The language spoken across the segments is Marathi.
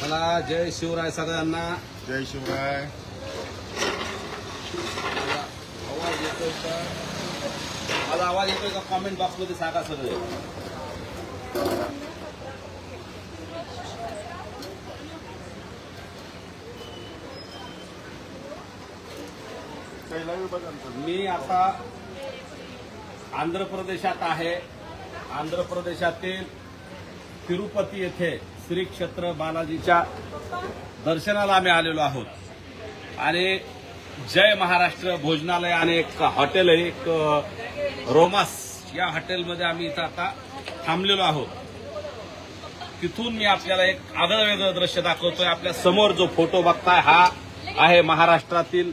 चला जय शिवराय सगळ्यांना. जय शिवराय. आवाज येतोय का? माझा आवाज येतोय का? कॉमेंट बॉक्समध्ये सांगा सगळे काही लाईव्ह बघा ना तुम्ही. मी आता आंध्र प्रदेशात आहे. आंध्र प्रदेशातील तिरुपती येथे श्री क्षेत्र बालाजीच्या दर्शनाला आम्ही आलेलो आहोत. आणि जय महाराष्ट्र भोजनालय आणि एक हॉटेल आहे एक रोमास. या हॉटेलमध्ये आम्ही इथं आता थांबलेलो आहोत. तिथून मी आपल्याला एक आगळं वेगळं दृश्य दाखवतोय. आपल्यासमोर जो फोटो बघताय हा आहे महाराष्ट्रातील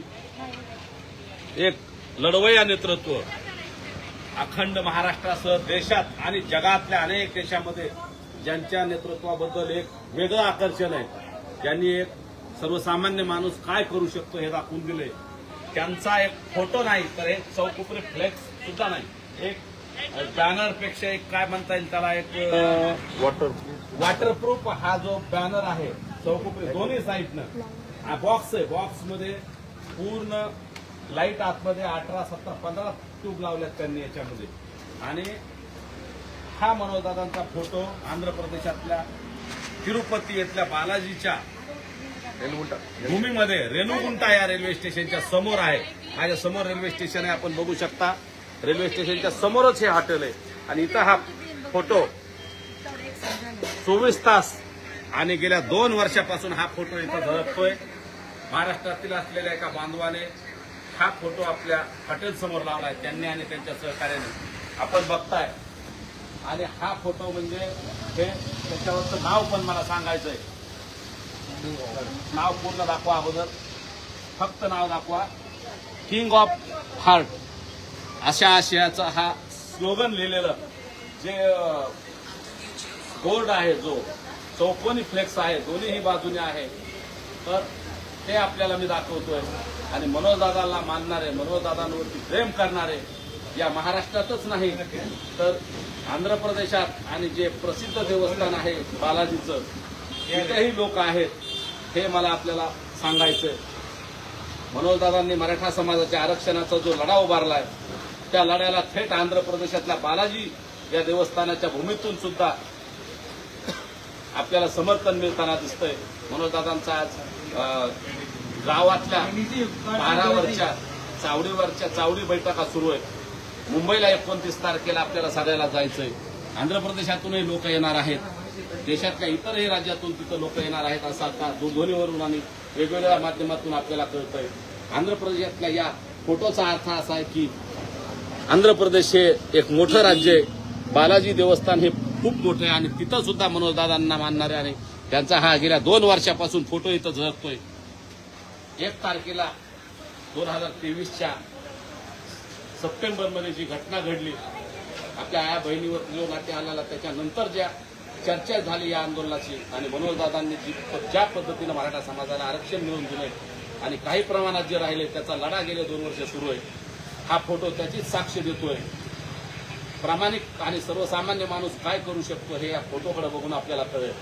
एक लढवय्या नेतृत्व. अखंड महाराष्ट्रासह देशात आणि जगातल्या अनेक देशामध्ये ज्यांच्या नेतृत्वाबद्दल एक वेगळं आकर्षण आहे. ज्यांनी एक सर्वसामान्य माणूस काय करू शकतो हे दाखवून दिले त्यांचा एक फोटो नाही तर एक चौकुपरी फ्लेक्स सुद्धा नाही. एक बॅनरपेक्षा एक काय म्हणता येईल त्याला? एक वॉटर वॉटरप्रूफ हा जो बॅनर आहे चौकोपरी दोन्ही साईडनं. हा बॉक्स आहे. बॉक्समध्ये पूर्ण लाइट आतमध्ये अठरा सतरा पंधरा ट्यूब लावल्यात त्यांनी याच्यामध्ये. आणि हा मनोजदादांचा फोटो आंध्र प्रदेशातल्या तिरुपती येथल्या बालाजीच्या भूमीमध्ये रेणुगुंटा या रेल्वे स्टेशनच्या समोर आहे. माझ्यासमोर रेल्वे स्टेशन आहे आपण बघू शकता. रेल्वे स्टेशनच्या समोरच हे हॉटेल आहे. आणि इथं हा फोटो चोवीस तास आणि गेल्या दोन वर्षापासून हा फोटो इथं झळकतोय. महाराष्ट्रातील असलेल्या एका बांधवाने हा फोटो आपल्या हॉटेलसमोर लावला आहे त्यांनी आणि त्यांच्या सहकार्याने. आपण बघताय. आणि हा फोटो म्हणजे हे त्याच्यावरचं नाव पण मला सांगायचंय. नाव पूर्ण दाखवा अगोदर. फक्त नाव दाखवा. किंग ऑफ हार्ट अशा आशयाचा हा स्लोगन लिहिलेलं जे बोर्ड आहे जो चौकोनी फ्लेक्स आहे दोन्हीही बाजूने आहे. तर ते आपल्याला मी दाखवतोय. आणि मनोजदादाला मानणारे मनोजदादांवरती प्रेम करणारे या महाराष्ट्रातच नाही तर आंध्र प्रदेशात आणि जे प्रसिद्ध देवस्थान आहे बालाजीचं तिथेही लोक आहेत हे मला आपल्याला सांगायचं मनोजदादांनी मराठा समाजाच्या आरक्षणाचा जो लढा उभारलाय त्या लढ्याला थेट आंध्र प्रदेशातल्या बालाजी या देवस्थानाच्या भूमीतून सुद्धा आपल्याला समर्थन मिळताना दिसतंय. मनोजदादांचा आज गावातल्या पारावरच्या चावडीवरच्या चावडी बैठका सुरू आहेत. मुंबईला एकोणतीस तारखेला आपल्याला सगळ्याला जायचंय. आंध्र प्रदेशातूनही लोक येणार आहेत. देशातल्या इतरही राज्यातून तिथं लोक येणार आहेत असं आता दूरध्वनीवरून आणि वेगवेगळ्या माध्यमातून आपल्याला कळतंय. आंध्र प्रदेशातल्या या फोटोचा अर्थ असा आहे की आंध्र प्रदेश हे एक मोठं राज्य आहे. बालाजी देवस्थान हे खूप मोठं आहे आणि तिथं सुद्धा मनोजदादांना मानणारे आणि त्यांचा हा गेल्या दोन वर्षापासून फोटो इथं झळकतोय. एक तारखेला दोन हजार तेवीसच्या सप्टेंबरमध्ये जी घटना घडली आपल्या आया बहिणीवर जो नाते आलेला त्याच्यानंतर ज्या चर्चा झाली या आंदोलनाची आणि मनोजदादांनी जी ज्या पद्धतीनं मराठा समाजाला आरक्षण मिळवून दिलंय आणि काही प्रमाणात जे राहिले त्याचा लढा गेले दोन वर्ष सुरू आहे. हा फोटो त्याचीच साक्ष देतोय. प्रामाणिक आणि सर्वसामान्य माणूस काय करू शकतो हे या फोटोकडे बघून आपल्याला कळेल.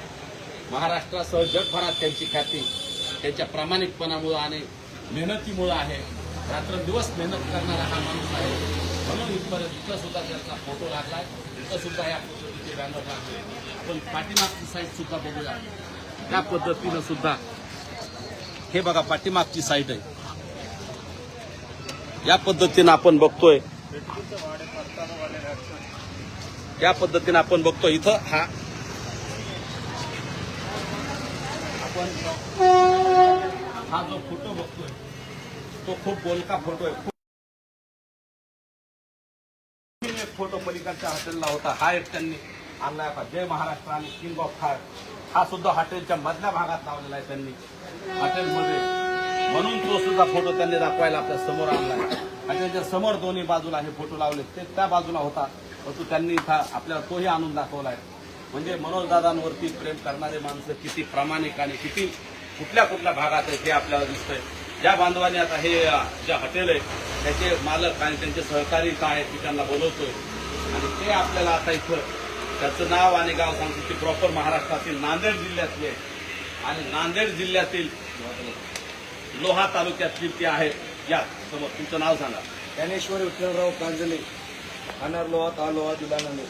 महाराष्ट्रासह जगभरात त्यांची ख्याती त्याच्या प्रामाणिकपणामुळं आणि मेहनतीमुळं आहे. रात्रंदिवस मेहनत करणारा हा माणूस आहे. म्हणून इथपर्यंत इथं सुद्धा त्यांचा फोटो लागलाय. इथं सुद्धा या पद्धतीचे बॅनर लागले. आपण पाठीमागची साईड सुद्धा बघूया. त्या पद्धतीनं सुद्धा. हे बघा पाठीमागची साईड आहे. या पद्धतीनं आपण बघतोय. या पद्धतीनं आपण बघतो इथं हा आपण हा जो फोटो बघतोय तो खूप बोलका फोटो आहे. एक फोटो पलीकडच्या हॉटेलला होता. हा एक त्यांनी आणलाय का जय महाराष्ट्र आणि किंग ऑफ हार्ट हा सुद्धा हॉटेलच्या मधल्या भागात लावलेला आहे त्यांनी. हॉटेलमध्ये. म्हणून तो सुद्धा फोटो त्यांनी दाखवायला आपल्यासमोर आणलाय. हॉटेलच्या समोर दोन्ही बाजूला हे फोटो लावले ते त्या बाजूला होता. परंतु त्यांनी इथं आपल्याला तोही आणून दाखवलाय. म्हणजे मनोजदादांवरती प्रेम करणारे माणसं किती प्रामाणिक आणि किती कुठल्या कुठल्या भागात आहेत हे आपल्याला दिसतंय. ज्या बांधवांनी आता हे ज्या जे हॉटेल आहे त्याचे मालक आणि त्यांचे सहकारी काय आहेत, ती त्यांना बोलवतोय. आणि ते आपल्याला आता इथं त्याचं नाव आणि गाव सांगतो ते प्रॉपर महाराष्ट्रातील नांदेड जिल्ह्यातले आहे. आणि नांदेड जिल्ह्यातील लोहा तालुक्यातली ती आहे. या समोर तुमचं नाव सांगा. ज्ञानेश्वर विठ्ठलराव कांजले खाणार लोहा तालोहा दिला नंदे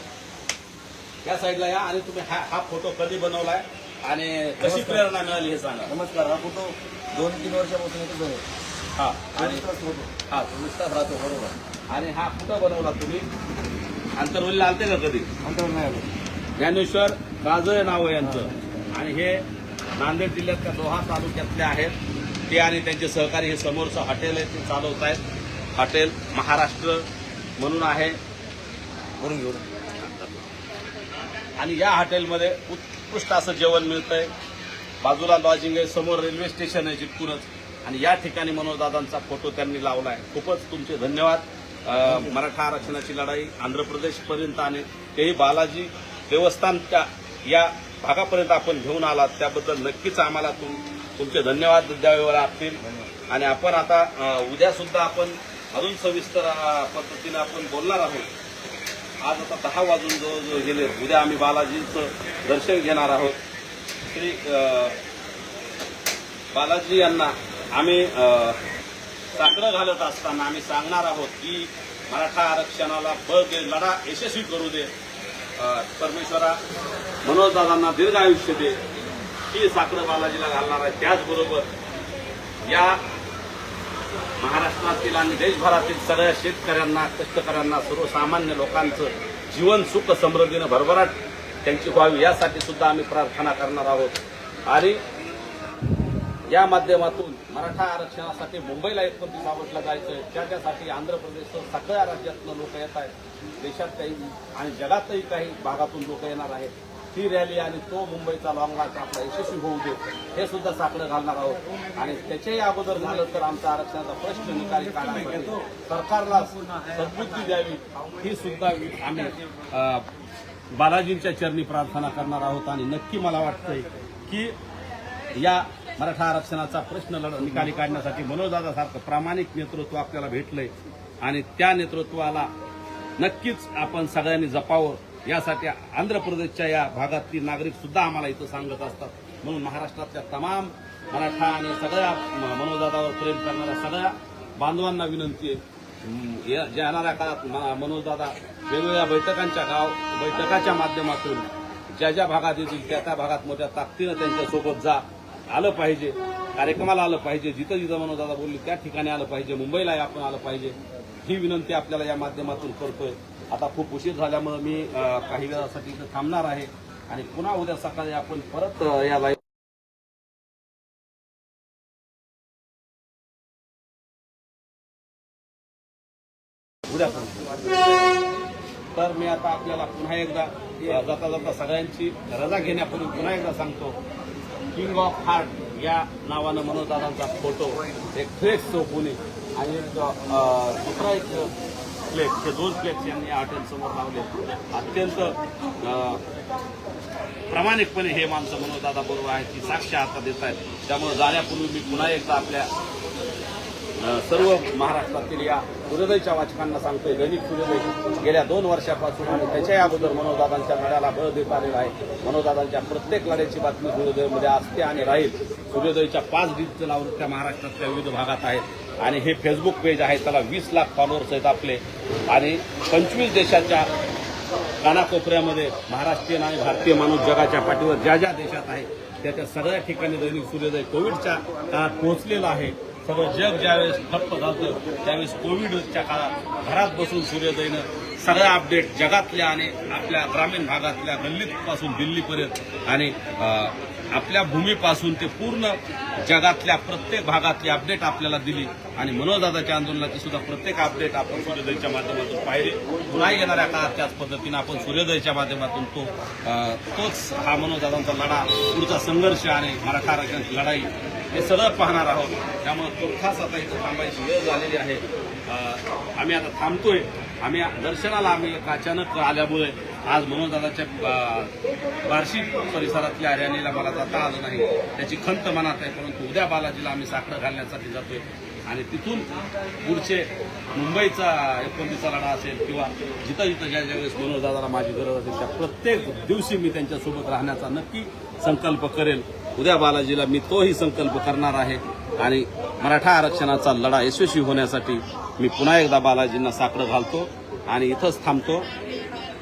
या साईडला या आणि तुम्ही हा हा फोटो कधी बनवलाय आणि कशी प्रेरणा मिळाली हे सांगा. नमस्कार हा फोटो दोन तीन वर्षापासून आहे. हा आणि हा तास राहतो बरोबर. आणि हा कुठं बनवला तुम्ही? आंतरवलीला आलते का कधी? अंतर नाही आलं. ज्ञानेश्वर काजळे नाव आहे यांचं. आणि हे नांदेड जिल्ह्यातल्या लोहा तालुक्यातले आहेत. ते आणि त्यांचे सहकारी हे समोरचं हॉटेल आहे ते चालवत आहेत हॉटेल महाराष्ट्र म्हणून आहे. वरून घेऊन. आणि या हॉटेलमध्ये उत्कृष्ट असं जेवण मिळतंय. बाजूला लॉजिंग आहे समोर रेल्वे स्टेशन आहे चिटकूनच आणि या ठिकाणी मनोजदादांचा फोटो त्यांनी लावला आहे खूपच तुमचे धन्यवाद. मराठा आरक्षणाची लढाई आंध्र प्रदेशपर्यंत आणि तेही बालाजी देवस्थानच्या या भागापर्यंत आपण घेऊन आलात. त्याबद्दल नक्कीच आम्हाला तुम तुमचे धन्यवाद द्यावे लागतील. आणि आपण आता उद्यासुद्धा उद्या सुद्धा आपण अजून सविस्तर पद्धतीने आपण बोलणार आहोत. आज आता दहा वाजून जवळजवळ गेले उद्या आम्ही बालाजीचं दर्शन घेणार आहोत. श्री बालाजी यांना आम्ही साकडं घालत असताना आम्ही सांगणार आहोत की मराठा आरक्षणाला बळ दे लढा यशस्वी करू दे. अ, परमेश्वरा मनोजदादांना दीर्घ आयुष्य दे. ही साकडं बालाजीला घालणार आहे. त्याचबरोबर या महाराष्ट्रातील आणि देशभरातील सगळ्या शेतकऱ्यांना कष्टकऱ्यांना सर्वसामान्य लोकांचं जीवन सुख समृद्धीनं भरभराट त्यांची व्हावी यासाठी सुद्धा आम्ही प्रार्थना करणार आहोत. आणि या माध्यमातून मराठा आरक्षणासाठी मुंबईला एकोणतीस ऑगस्टला जायचं त्याच्यासाठी आंध्र प्रदेशसह सगळ्या राज्यातनं लोक येत आहेत. देशात काही आणि जगातही काही भागातून लोक येणार आहेत. ती रॅली आणि तो मुंबईचा लॉंग मार्च आपला यशस्वी होऊ दे हे सुद्धा साकडं घालणार आहोत. आणि त्याच्याही अगोदर झालं तर आमचा आरक्षणाचा प्रश्न निकाली काढण्यासाठी सरकारला सद्बुद्धी द्यावी ही सुद्धा आम्ही बालाजींच्या चरणी प्रार्थना करणार आहोत. आणि नक्की मला वाटतंय की या मराठा आरक्षणाचा प्रश्न लढ निकाली काढण्यासाठी मनोजदादासारखं प्रामाणिक नेतृत्व आपल्याला भेटलंय. आणि त्या नेतृत्वाला नक्कीच आपण सगळ्यांनी जपावं. यासाठी आंध्र प्रदेशच्या या भागातील नागरिक सुद्धा आम्हाला इथं सांगत असतात. म्हणून महाराष्ट्रातल्या तमाम मराठा आणि सगळ्या म- मनोजदादावर प्रेम करणाऱ्या सगळ्या बांधवांना विनंती आहे. या- येणाऱ्या काळात म- मनोजदादा वेगवेगळ्या बैठकांच्या गाव बैठकाच्या माध्यमातून ज्या ज्या भागात येतील त्या त्या भागात मोठ्या ताकदीनं त्यांच्यासोबत जा. आलं पाहिजे. कार्यक्रमाला आलं पाहिजे. जिथं जिथं मनोजदादा बोलली त्या ठिकाणी आलं पाहिजे. मुंबईलाही आपण आलं पाहिजे. ही विनंती आपल्याला या माध्यमातून करतोय. आता खूप उशीर झाल्यामुळे मी काही वेळासाठी इथं थांबणार आहे. आणि पुन्हा उद्या सकाळी आपण परत या लाईव्ह उद्या तर मी आता आपल्याला पुन्हा एकदा जाता जाता सगळ्यांची रजा घेण्यापूर्वी पुन्हा एकदा सांगतो. किंग ऑफ हार्ट या नावानं मनोजदादांचा फोटो एक फ्लेक्स पुणे. आणि एक दुसरा एक फ्लेक्स हे दोन फ्लेक्स यांनी या हॉटेल समोर लावले. अत्यंत प्रामाणिकपणे हे माणसं मनोजदादा बरोबर आहेत की साक्ष आता देत आहेत. त्यामुळे जाण्यापूर्वी मी पुन्हा एकदा आपल्या सर्व महाराष्ट्रातील या सूर्योदयच्या वाचकांना सांगतोय दैनिक सूर्योदय गेल्या दोन वर्षापासून आणि त्याच्याही अगोदर मनोजदादांच्या लढ्याला बळ देत आलेला आहे. मनोजदादांच्या प्रत्येक लढ्याची बातमी सूर्योदयमध्ये असते आणि राहील. सूर्योदयच्या पाच डिजिटल आवृत्त्या महाराष्ट्रातल्या विविध भागात आहेत. आणि हे फेसबुक पेज आहे त्याला वीस लाख फॉलोअर्स आहेत आपले. आणि पंचवीस देशाच्या कानाकोपऱ्यामध्ये महाराष्ट्रीयन आणि भारतीय माणूस जगाच्या पाठीवर ज्या ज्या देशात आहे त्या त्या सगळ्या ठिकाणी दैनिक सूर्योदय कोविडच्या काळात पोहोचलेलं आहे. सगळं जग ज्यावेळेस ठप्प झालं त्यावेळेस कोविडच्या काळात घरात बसून सूर्योदयनं सगळ्या अपडेट जगातल्या आणि आपल्या ग्रामीण भागातल्या गल्लीपासून दिल्लीपर्यंत आणि आपल्या भूमीपासून ते पूर्ण जगातल्या प्रत्येक भागातली अपडेट आपल्याला दिली. आणि मनोजदादाच्या आंदोलनाची सुद्धा प्रत्येक अपडेट आपण सूर्योदयच्या माध्यमातून पाहिली. पुन्हा येणाऱ्या काळात त्याच पद्धतीनं आपण सूर्योदयच्या माध्यमातून तो तोच हा मनोजदादांचा लढा पुढचा संघर्ष आणि मराठा आरक्षणाची लढाई हे सगळं पाहणार आहोत. त्यामुळे तुर्खास आता इथं थांबायची वेळ झालेली आहे. आम्ही आता थांबतोय. आम्ही दर्शनाला आम्ही अचानक आल्यामुळे आज मनोजदादाच्या बा- बार्शी परिसरातल्या हरियाणीला मला जाता आलं नाही. त्याची खंत मनात आहे परंतु उद्या बालाजीला आम्ही साखर घालण्यासाठी जातोय. आणि तिथून पुढचे मुंबईचा एकोणतीसचा लढा असेल किंवा जिथं जिथं ज्या ज्या वेळेस मनोजदादाला माझी गरज असेल त्या प्रत्येक दिवशी मी त्यांच्यासोबत राहण्याचा नक्की संकल्प करेल. उद्या बालाजीला मी तोही संकल्प करणार आहे. आणि मराठा आरक्षणाचा लढा यशस्वी होण्यासाठी मी पुन्हा एकदा बालाजींना साकडं घालतो आणि इथंच थांबतो.